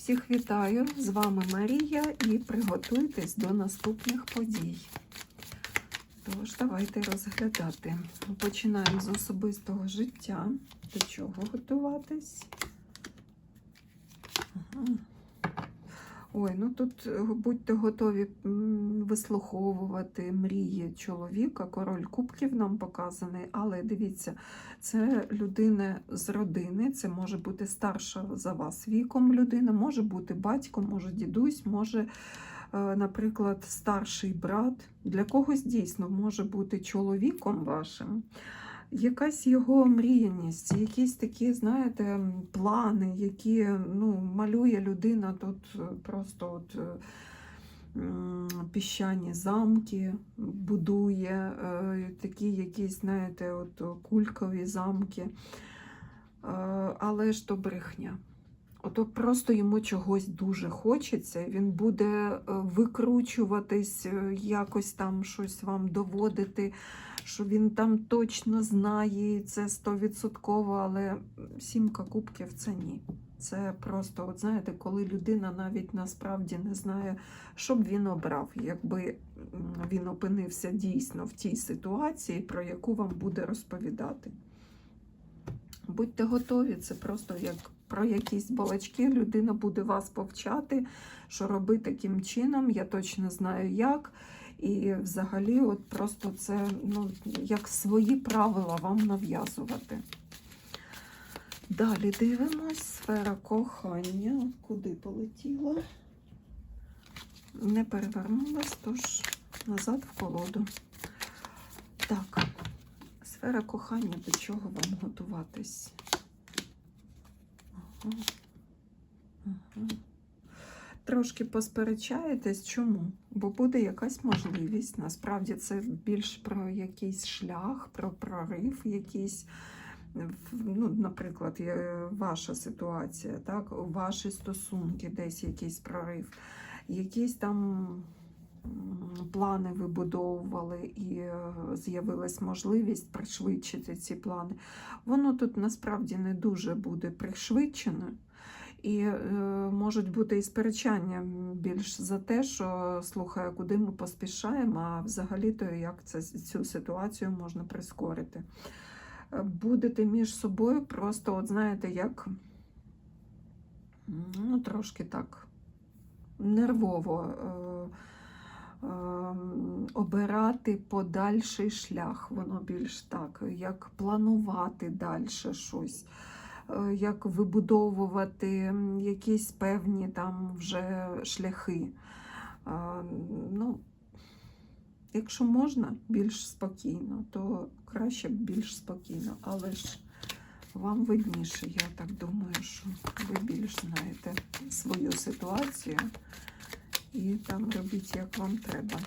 Всіх вітаю! З вами Марія і приготуйтесь до наступних подій. Тож, давайте розглядати. Починаємо з особистого життя. До чого готуватись? Ага. Ой, ну тут е, будьте готові вислуховувати мрії чоловіка. Король кубків нам показаний, але дивіться, це людина з родини, це може бути старша за вас віком людина, може бути батько, може дідусь, може, е, наприклад, старший брат. Для когось дійсно може бути чоловіком вашим. Якась його мріяність, якісь такі, знаєте, плани, які ну, малює людина тут е, просто от, е, піщані замки, будує е, такі якісь, знаєте, от кулькові замки. Але ж то брехня. Ото просто йому чогось дуже хочеться, він буде викручуватись, якось там щось вам доводити, що він там точно знає, і це стовідсотково, але сімка кубків це ні. Це просто, от знаєте, коли людина навіть насправді не знає, що б він обрав, якби він опинився дійсно в тій ситуації, про яку вам буде розповідати. Будьте готові, це просто як про якісь балачки. Людина буде вас повчати, що робити таким чином. Я точно знаю як. І взагалі, от просто це ну, як свої правила вам нав'язувати. Далі дивимось. Сфера кохання. Куди полетіла? Не перевернулась, тож назад в колоду. Так, сфера кохання, до чого вам готуватись? Ага. Ага. Трошки посперечаєтесь, чому? Бо буде якась можливість. Насправді це більш про якийсь шлях, про прорив, якийсь, ну, наприклад, ваша ситуація, так? ваші стосунки, десь якийсь прорив, якісь там плани вибудовували і е, з'явилась можливість пришвидшити ці плани. Воно тут насправді не дуже буде пришвидшено. І е, можуть бути і сперечання більш за те, що слухай, куди ми поспішаємо, а взагалі-то як це, цю ситуацію можна прискорити. Е, Будете між собою просто, от знаєте, як ну, трошки так нервово е, е, обирати подальший шлях, воно більш так, як планувати далі щось як вибудовувати якісь певні там вже шляхи. Ну, якщо можна більш спокійно, то краще більш спокійно, але ж вам видніше, я так думаю, що ви більш знаєте свою ситуацію і там робіть, як вам треба.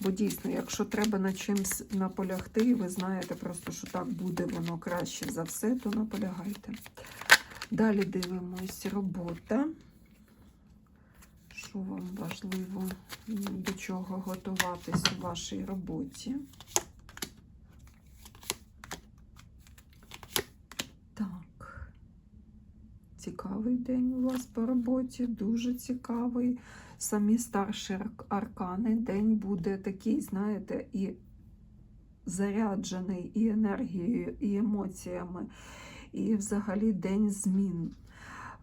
Бо дійсно, якщо треба на чимсь наполягти, і ви знаєте просто, що так буде воно краще за все, то наполягайте. Далі дивимось робота. Що вам важливо, до чого готуватись у вашій роботі? Так. Цікавий день у вас по роботі, дуже цікавий. Самі старші аркани. День буде такий, знаєте, і заряджений і енергією, і емоціями, і взагалі день змін.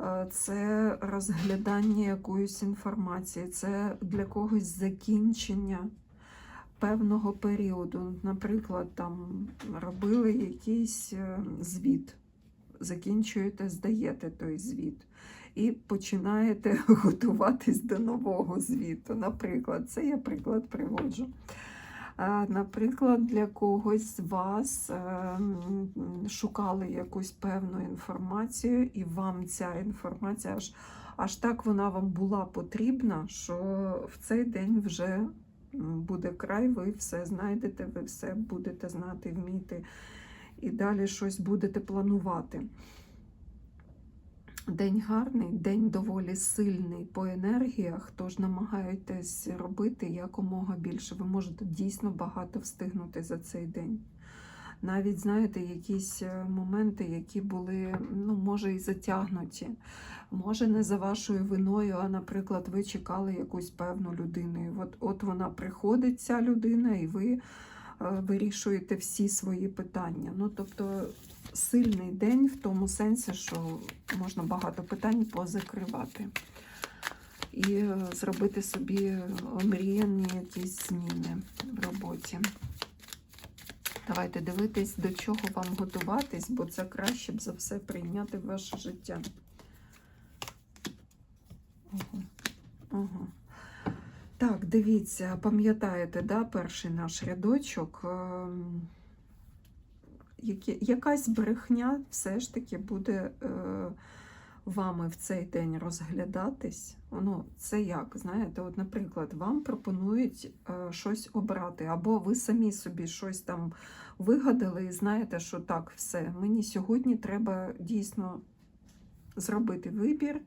Е, Це розглядання якоїсь інформації, це для когось закінчення певного періоду. Наприклад, там робили якийсь е, звіт, закінчуєте, здаєте той звіт. І починаєте готуватись до нового звіту. Наприклад, це я приклад приводжу. Наприклад, для когось з вас е, шукали якусь певну інформацію, і вам ця інформація аж, аж так вона вам була потрібна, що в цей день вже буде край, ви все знайдете, ви все будете знати, вміти, і далі щось будете планувати. День гарний, день доволі сильний по енергіях, тож намагайтесь робити якомога більше. Ви можете дійсно багато встигнути за цей день. навіть, знаєте, якісь е, моменти, які були, ну, може, і затягнуті. Може, не за вашою виною, а, наприклад, ви чекали якусь певну людину. І от, от вона приходить, ця людина, і ви е, вирішуєте всі свої питання. Ну, тобто, сильний день в тому сенсі, що можна багато питань позакривати і е, зробити собі омріяні якісь зміни в роботі. Давайте дивитись, до чого вам готуватись, бо це краще б за все прийняти в ваше життя. Ого. Ого. Так, дивіться, пам'ятаєте, да, перший наш рядочок. Якась брехня все ж таки буде е, вами в цей день розглядатись. Ну, це як, знаєте, от, наприклад, вам пропонують е, щось обрати, або ви самі собі щось там вигадали і знаєте, що так, все, мені сьогодні треба дійсно зробити вибір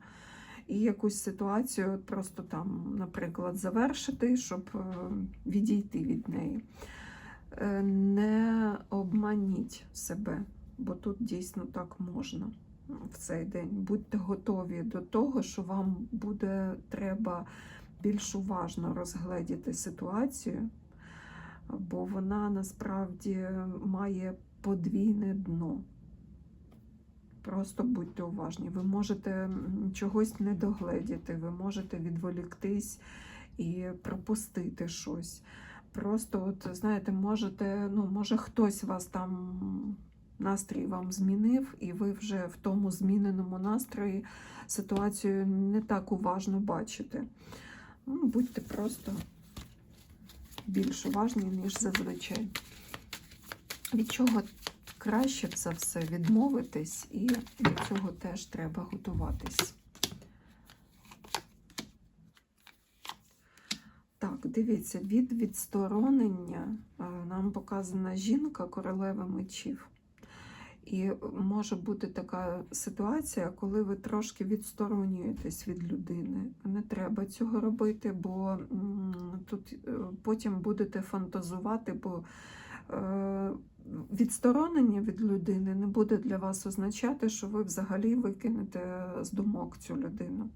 і якусь ситуацію просто там, наприклад, завершити, щоб е, відійти від неї. Е, Не обманіть себе, бо тут дійсно так можна в цей день. Будьте готові до того, що вам буде треба більш уважно розгледіти ситуацію, бо вона насправді має подвійне дно. Просто будьте уважні. Ви можете чогось не догледіти, ви можете відволіктись і пропустити щось. Просто, от, знаєте, можете, ну, може хтось вас там настрій вам змінив, і ви вже в тому зміненому настрої ситуацію не так уважно бачите. Ну, будьте просто більш уважні, ніж зазвичай. Від чого краще за все відмовитись, і до цього теж треба готуватись. Так, дивіться, від відсторонення е, нам показана жінка королева мечів. І може бути така ситуація, коли ви трошки відсторонюєтесь від людини. Не треба цього робити, бо тут е, потім будете фантазувати, бо е, відсторонення від людини не буде для вас означати, що ви взагалі викинете з думок цю людину.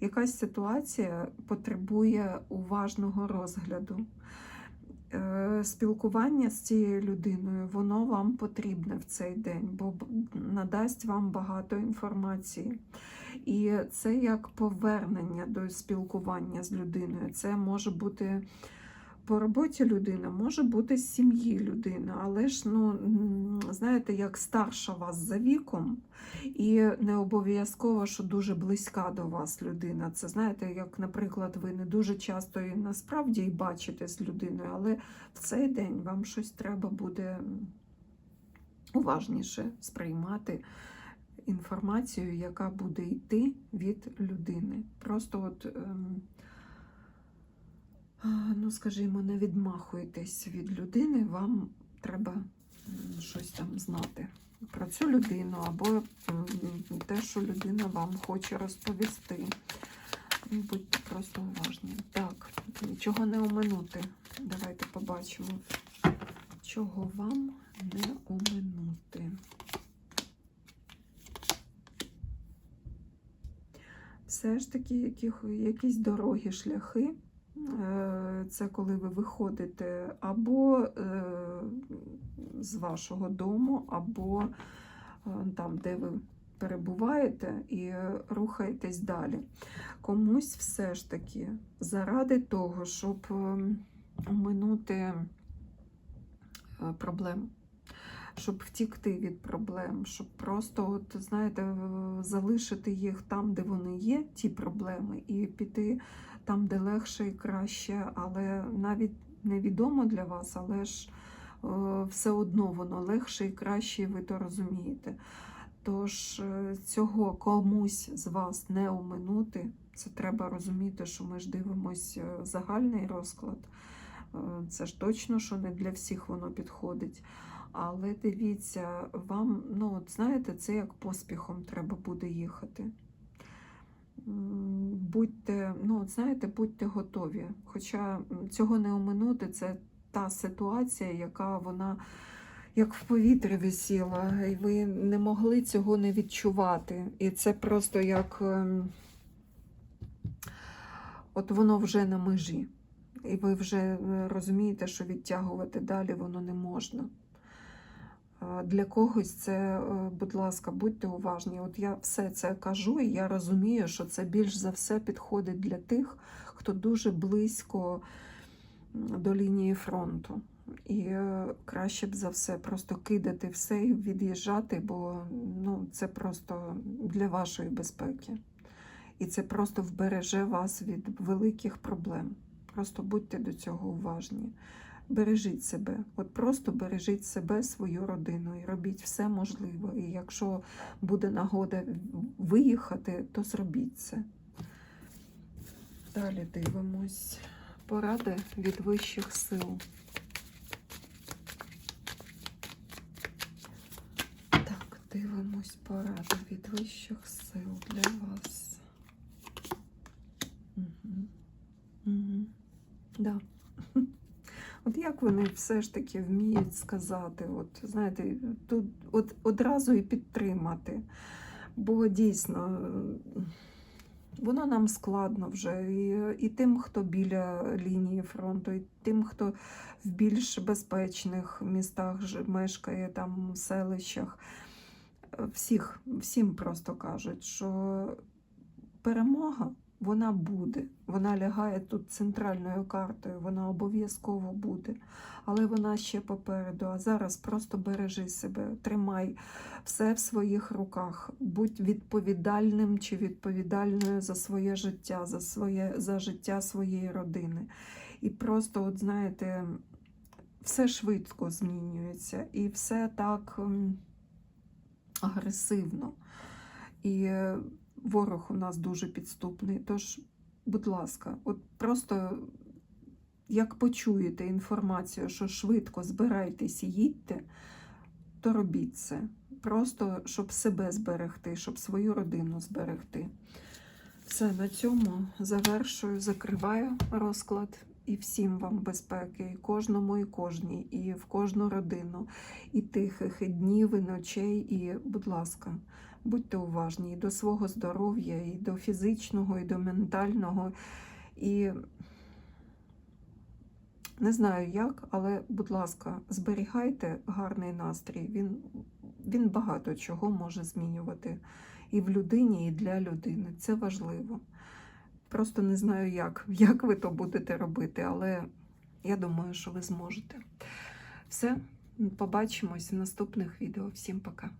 Якась ситуація потребує уважного розгляду. Е, Спілкування з цією людиною, воно вам потрібне в цей день, бо надасть вам багато інформації. І це як повернення до спілкування з людиною. Це може бути по роботі людина, може бути з сім'ї людина, але ж, ну, знаєте, як старша вас за віком, і не обов'язково, що дуже близька до вас людина. Це знаєте, як, наприклад, ви не дуже часто і насправді і бачите з людиною, але в цей день вам щось треба буде уважніше сприймати інформацію, яка буде йти від людини. Просто от. Ну, скажімо, не відмахуйтесь від людини, вам треба щось там знати про цю людину, або те, що людина вам хоче розповісти. Ну, Будьте просто уважні. Так, нічого не оминути. Давайте побачимо, чого вам не оминути. Все ж таки, яких, якісь дорогі шляхи. Е, Це коли ви виходите або е, з вашого дому, або е, там, де ви перебуваєте, і рухаєтесь далі. Комусь все ж таки заради того, щоб оминути проблем, щоб втікти від проблем, щоб просто, от, знаєте, залишити їх там, де вони є, ті проблеми, і піти там, де легше і краще, але навіть невідомо для вас, але ж е, все одно воно легше і краще, і ви то розумієте. Тож е, цього комусь з вас не оминути, це треба розуміти, що ми ж дивимося загальний розклад. Е, Це ж точно, що не для всіх воно підходить. Але дивіться, вам, ну, от знаєте, це як поспіхом треба буде їхати. Будьте, ну, знаєте, будьте готові. Хоча цього не оминути, це та ситуація, яка вона, як в повітрі висіла, і ви не могли цього не відчувати. І це просто як ем, от воно вже на межі. І ви вже е, розумієте, що відтягувати далі воно не можна. Для когось це, е, будь ласка, будьте уважні. От я все це кажу, і я розумію, що це більш за все підходить для тих, хто дуже близько до лінії фронту. І е, краще б за все просто кидати все і від'їжджати, бо ну, це просто для вашої безпеки. І це просто вбереже вас від великих проблем. Просто будьте до цього уважні. Бережіть себе, от просто бережіть себе, свою родину і робіть все можливе. І якщо буде нагода виїхати, то зробіть це. Далі дивимось. Поради від вищих сил. Так, дивимось поради від вищих сил для вас. Угу. Угу. Да. От як вони все ж таки вміють сказати, от знаєте, тут от одразу і підтримати. Бо дійсно воно нам складно вже і, і тим, хто біля лінії фронту, і тим, хто в більш безпечних містах мешкає, там селищах. Е, Всіх, всім просто кажуть, що перемога вона буде. Вона лягає тут центральною картою, вона обов'язково буде. Але вона ще попереду. А зараз просто бережи себе, тримай все в своїх руках. Будь відповідальним чи відповідальною за своє життя, за, своє, за життя своєї родини. І просто, от знаєте, все швидко змінюється, і все так агресивно. І е, ворог у нас дуже підступний. Тож, будь ласка, от просто як почуєте інформацію, що швидко збирайтесь і їдьте, то робіть це. Просто щоб себе зберегти, щоб свою родину зберегти. Все, на цьому завершую, закриваю розклад. І всім вам безпеки, і кожному, і кожній, і в кожну родину, і тихих і днів, і ночей. І, будь ласка, будьте уважні і до свого здоров'я, і до фізичного, і до ментального. І не знаю як, але, будь ласка, зберігайте гарний настрій. Він, він багато чого може змінювати і в людині, і для людини. Це важливо. Просто не знаю, як, як ви то будете робити, але я думаю, що ви зможете. Все, побачимось в наступних відео. Всім пока.